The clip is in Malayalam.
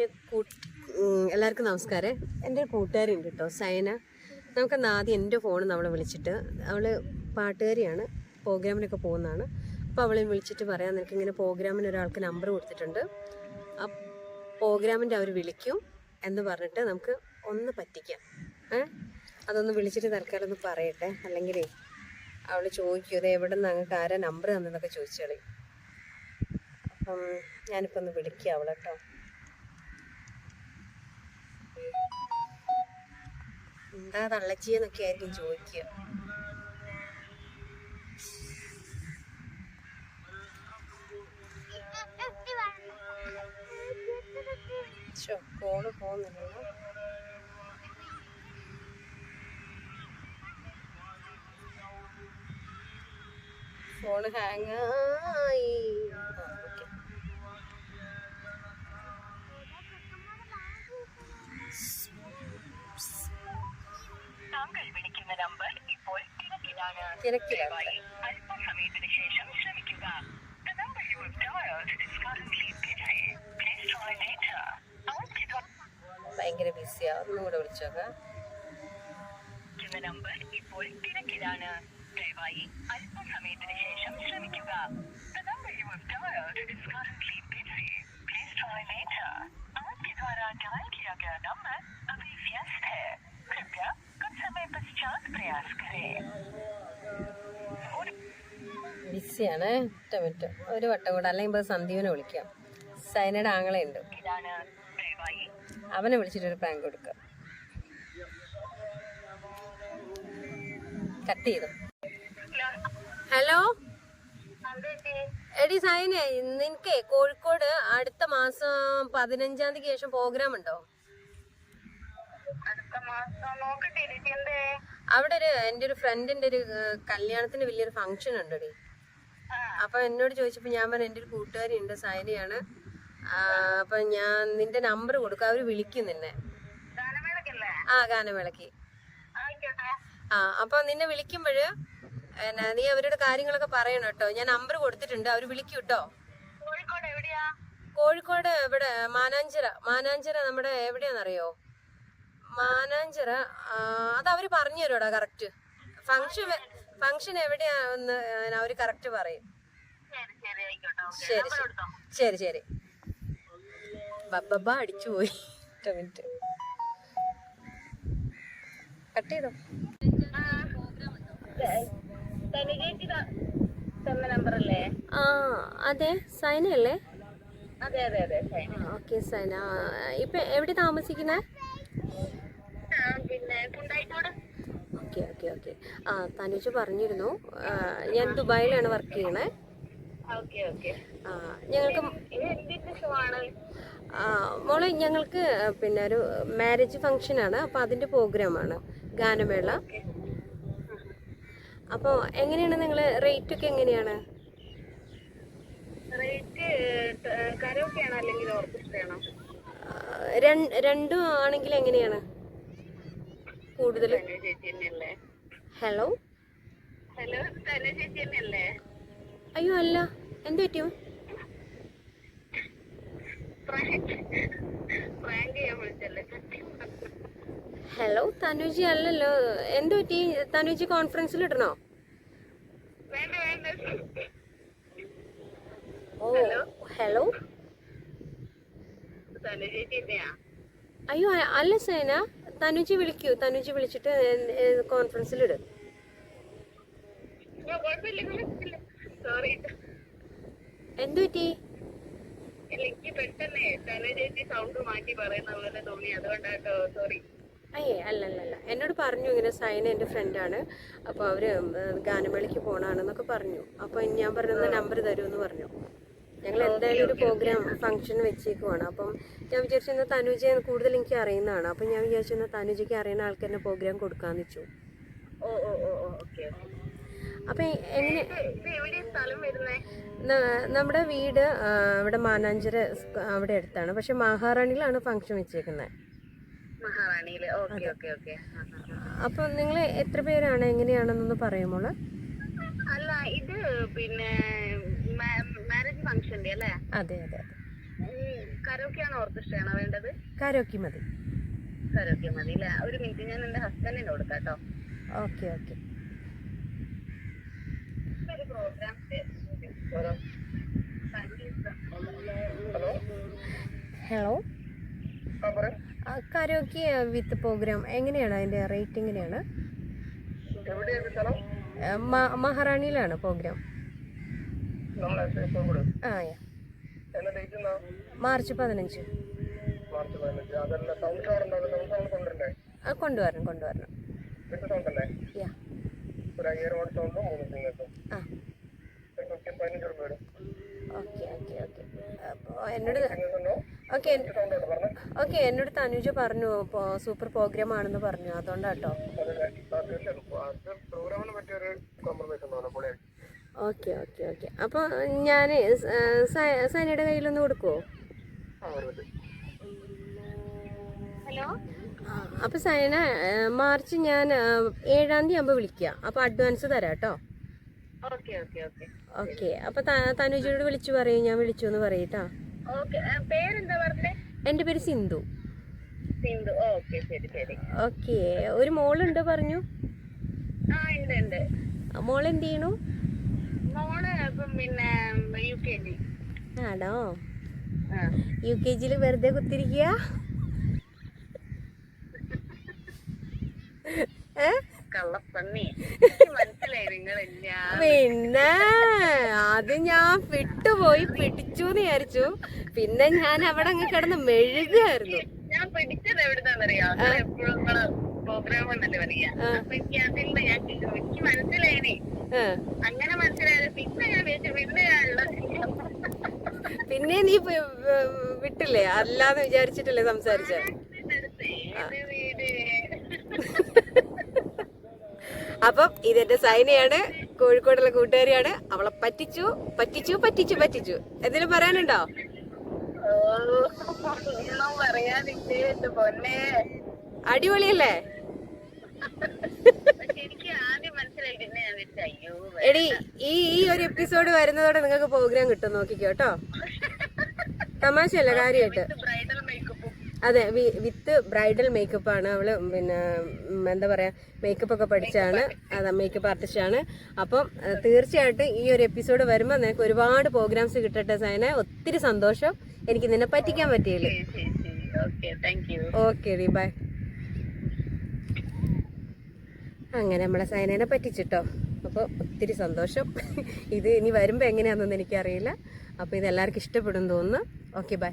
എന്റെ കൂ എല്ലാവർക്കും നമസ്കാരം. എന്റെ കൂട്ടുകാരുണ്ട് കേട്ടോ സൈന നമുക്കെന്ന് ആദ്യം എന്റെ ഫോൺ നമ്മൾ വിളിച്ചിട്ട് അവൾ പാട്ടുകാരിയാണ് പ്രോഗ്രാമിനൊക്കെ പോകുന്നതാണ്. അപ്പോൾ അവളെ വിളിച്ചിട്ട് പറയാം നിനക്ക് ഇങ്ങനെ പ്രോഗ്രാമിന് ഒരാൾക്ക് നമ്പർ കൊടുത്തിട്ടുണ്ട്. ആ പ്രോഗ്രാമിന്റെ അവർ വിളിക്കും എന്ന് പറഞ്ഞിട്ട് നമുക്ക് ഒന്ന് പറ്റിക്കാം. ഏ? അതൊന്ന് വിളിച്ചിട്ട് തൽക്കാലം ഒന്ന് പറയട്ടെ. അല്ലെങ്കിൽ അവൾ ചോദിക്കും ഇത് എവിടെ നിന്ന് അങ്ങക്ക് ആരാ നമ്പർ തന്നെന്നൊക്കെ ചോദിച്ചു കളയും. അപ്പം ഞാനിപ്പോൾ ഒന്ന് വിളിക്കാം അവളെ കേട്ടോ. എന്താ തള്ളച്ചിയെന്നൊക്കെ ആയിരിക്കും ചോദിക്കുക. ശോ, കോൾ പോകുന്നില്ലല്ലോ. ഫോൺ ഹാങ് ആയി. ആദ്യ ഭയങ്കര ബിസിയാ ഒന്നും കൂടെ വിളിച്ചോക്കാം വിളിക്കുന്ന നമ്പർ ഇപ്പോൾ തിരക്കിലാണ് ദയവായി അല്പസമയത്തിന് ശേഷം ശ്രമിക്കുക The number you have dialed is currently busy. Please try later. आपके द्वारा डायल किया गया नंबर अभी व्यस्त है कृपया कुछ समय पश्चात प्रयास करें ഒറ്റ മിനിറ്റ്. ഒരു വട്ടം കൂടെ. അല്ലെങ്കിൽ ഇപ്പോൾ സന്ദീപിനെ വിളിക്കാം. സൈനയുടെ ദയവായി അവനെ വിളിച്ചിട്ട് ഒരു പ്രാങ്ക് കൊടുക്കാം. കട്ട് ചെയ്തു. ഹലോ എടി സൈനെ നിനക്കേ കോഴിക്കോട് അടുത്ത മാസം പതിനഞ്ചാം തീയതിക്ക് ശേഷം പ്രോഗ്രാം ഉണ്ടോ? അവിടെ ഒരു എന്റെ ഒരു ഫ്രണ്ടിന്റെ ഒരു കല്യാണത്തിന് വലിയൊരു ഫംഗ്ഷൻ ഉണ്ടടി. അപ്പൊ എന്നോട് ചോദിച്ചപ്പോ ഞാൻ പറഞ്ഞു എന്റെ ഒരു കൂട്ടുകാരി ഉണ്ട് സൈനയാണ്. അപ്പൊ ഞാൻ നിന്റെ നമ്പർ കൊടുക്കും അവർ വിളിക്കും നിന്നെ. ആ ഗാനമേളക്ക്. ആ അപ്പൊ നിന്നെ വിളിക്കുമ്പോഴ് എന്നാ നീ അവരുടെ കാര്യങ്ങളൊക്കെ പറയണം കേട്ടോ. ഞാൻ നമ്പർ കൊടുത്തിട്ടുണ്ട് അവർ വിളിക്കും കേട്ടോ. കോഴിക്കോട് ഇവിടെ മാനാഞ്ചിറ. മാനാഞ്ചിറ നമ്മുടെ എവിടെയാണെന്നറിയോ മാനാഞ്ചിറ അത് അവർ പറഞ്ഞു തരുമോടാ കറക്റ്റ് ഫംഗ്ഷൻ ഫംഗ്ഷൻ എവിടെയാന്ന് അവർ കറക്റ്റ് പറയും. ശരി ശരി ശരി ബബ്ബ അടിച്ചു പോയി. മിനിറ്റ്. കട്ട് ചെയ്തോ? ആ അതെ സൈന അല്ലേ? ഓക്കെ സൈന. ഇപ്പൊ എവിടെ താമസിക്കുന്നേ? പിന്നെ ഓക്കെ ഓക്കെ ഓക്കെ ആ തനുജ് പറഞ്ഞിരുന്നു. ഞാൻ ദുബായിലാണ് വർക്ക് ചെയ്യണേ ആ, ഞങ്ങൾക്ക് ആണ്? മോളെ ഞങ്ങൾക്ക് പിന്നെ ഒരു മാരേജ് ഫംഗ്ഷൻ ആണ്. അപ്പോൾ അതിന്റെ പ്രോഗ്രാമാണ് ഗാനമേള. അപ്പോൾ എങ്ങനെയാണ് നിങ്ങൾ റേറ്റ് ഒക്കെ എങ്ങനെയാണ്? ആണോ ആണോ രണ്ടും ആണെങ്കിൽ എങ്ങനെയാണ്? കൂടുതൽ ഹലോ ഹലോ അയ്യോ അല്ല. എന്ത് പറ്റും ഹലോ തനുജി അല്ലല്ലോ. എന്ത് പറ്റി? തനുജി കോൺഫറൻസിൽ ഇടണോ? Oh hello? അയ്യോ അല്ല സേന. തനുജി വിളിക്കൂ. തനുജി വിളിച്ചിട്ട് കോൺഫറൻസിൽ ഇട്. ഓ, കുഴപ്പമില്ല കുഴപ്പമില്ല സോറി എന്ത് പറ്റി? എനിക്ക് പെട്ടെന്ന് സൗണ്ട് മാറ്റി പറയുന്ന പോലെ തോന്നി അതുകൊണ്ടാട്ടോ സോറി അയ്യേ അല്ല അല്ല അല്ല എന്നോട് പറഞ്ഞു ഇങ്ങനെ സൈന എന്റെ ഫ്രണ്ടാണ് അപ്പോൾ അവർ ഗാനമേളയ്ക്ക് പോകണമെന്നൊക്കെ പറഞ്ഞു. അപ്പോൾ ഞാൻ പറഞ്ഞ നമ്പർ തരുമെന്ന് പറഞ്ഞു. ഞങ്ങൾ എന്തായാലും ഒരു പ്രോഗ്രാം ഫംഗ്ഷൻ വെച്ചേക്കുവാണ്. അപ്പം ഞാൻ വിചാരിച്ചു എന്നാൽ തനുജ കൂടുതൽ എനിക്ക് അറിയുന്നതാണ്. അപ്പം ഞാൻ വിചാരിച്ചു എന്നാൽ തനുജയ്ക്ക് അറിയുന്ന ആൾക്കാരുടെ പ്രോഗ്രാം കൊടുക്കാമെന്ന് വെച്ചു. അപ്പം എങ്ങനെ നമ്മുടെ വീട് ഇവിടെ മാനാഞ്ചിറ അവിടെ അടുത്താണ്. പക്ഷെ മഹാറാണിയിലാണ് ഫംഗ്ഷൻ വെച്ചേക്കുന്നത് അപ്പൊ നിങ്ങൾ എത്ര പേരാണ്? എങ്ങനെയാണെന്നൊന്ന് പറയുമോൾ അല്ല ഇത് പിന്നെ ഫംഗ്ഷന്റെ അല്ലേ? അതെ അതെ അതെ. കരോക്കെയാണോ ഓർക്കസ്ട്രയാണോ വേണ്ടത്? കാരോക്കി മതി. കരോക്കെ മതി അല്ലേ? ഒരു മിനിറ്റ് ഞാൻ എന്റെ ഹസ്ബൻഡിന് കൊടുക്കാം കേട്ടോ. Okay okay. Hello? Karaoke with program എങ്ങനെയാണ്? അതിന്റെ റേറ്റ് എങ്ങനെയാണ്? മ- മഹാറാണിയിലാണ് പ്രോഗ്രാം ആ യാ. മാർച്ച് പതിനഞ്ച്. ആ കൊണ്ടുവരണം കൊണ്ടുവരണം. യാ. ആ. Okay okay okay. അപ്പോൾ എന്നോട് ഓക്കെ ഓക്കെ എന്നോട് തനുജ പറഞ്ഞു ഇപ്പോൾ സൂപ്പർ പ്രോഗ്രാം ആണെന്ന് പറഞ്ഞു. അതുകൊണ്ടാട്ടോ. Okay okay okay. അപ്പോൾ ഞാൻ സനയുടെ കയ്യിലൊന്ന് കൊടുക്കുമോ ഹലോ? അപ്പോൾ സൈന മാർച്ച് ഞാൻ ഏഴാം തീയതി ആകുമ്പോൾ വിളിക്കുക അപ്പോൾ അഡ്വാൻസ് തരാം കേട്ടോ. ഓക്കെ അപ്പൊ തനുജിയോട് ഓക്കെ. അപ്പോൾ തനുജയോട് വിളിച്ചു പറയും ഞാൻ വിളിച്ചു എന്ന് പറയട്ടോ എന്റെ പേര് സിന്ധു. ഓക്കെ ഒരു മോളുണ്ട് പറഞ്ഞു. മോൾ എന്ത് ചെയ്യണു മോൾ ഇപ്പം പിന്നെ യു കെ ജി ആണോ? യു കെ ജിയിൽ വെറുതെ കുത്തിരിക്കുക പിന്നെ അത് ഞാൻ വിട്ടുപോയി പിടിച്ചു എന്ന് വിചാരിച്ചു. പിന്നെ ഞാൻ അവിടെ അങ്ങ് കിടന്ന് മെഴുകായിരുന്നു. ഞാൻ പിടിച്ചത് എവിടുന്നാന്നറിയാം എപ്പോഴും പ്രോഗ്രാം ഉണ്ടല്ലോ പറയാ അപ്പൊ എനിക്ക് നിന്ന് ഞാൻ. എനിക്ക് മനസ്സിലായിനി അങ്ങനെ മനസ്സിലായത് പിന്നെ ഞാൻ വിചാരിച്ചു പിന്നെ നീ വിട്ടില്ലേ? അല്ലാന്ന് വിചാരിച്ചിട്ടല്ലേ സംസാരിച്ച? അപ്പം ഇതെന്റെ സൈനയാണ്. കോഴിക്കോടുള്ള കൂട്ടുകാരിയാണ്. അവളെ പറ്റിച്ചു പറ്റിച്ചു പറ്റിച്ചു പറ്റിച്ചു. എന്തെങ്കിലും പറയാനുണ്ടോ? അടിപൊളിയല്ലേ പക്ഷെ എനിക്ക് ആദ്യം മനസ്സിലായി പിന്നെ ഞാൻ വിചാരിച്ചു അയ്യോ എടി ഈ ഈ ഒരു എപ്പിസോഡ് വരുന്നതോടെ നിങ്ങൾക്ക് പ്രോഗ്രാം കിട്ടും നോക്കിക്കോ കേട്ടോ. തമാശയല്ല കാര്യമായിട്ട് അതെ വിത്ത് ബ്രൈഡൽ മേക്കപ്പ് ആണ്. അവൾ പിന്നെ എന്താ പറയാ മേക്കപ്പ് ഒക്കെ പഠിച്ചാണ്. അതാ മേക്കപ്പ് ആർട്ടിസ്റ്റ് ആണ്. അപ്പം തീർച്ചയായിട്ടും ഈ ഒരു എപ്പിസോഡ് വരുമ്പോൾ നിനക്ക് ഒരുപാട് പ്രോഗ്രാംസ് കിട്ടട്ടെ സൈന ഒത്തിരി സന്തോഷം. എനിക്ക് നിന്നെ പറ്റിക്കാൻ പറ്റിയില്ല. ഓക്കെ ഡി ബൈ അങ്ങനെ നമ്മളെ സൈനേനെ പറ്റിച്ചിട്ടോ. അപ്പോൾ ഒത്തിരി സന്തോഷം. ഇത് ഇനി വരുമ്പോൾ എങ്ങനെയാണെന്നൊന്നും എനിക്കറിയില്ല. അപ്പോൾ ഇത് എല്ലാവർക്കും ഇഷ്ടപ്പെടും തോന്നുന്നു. Okay bye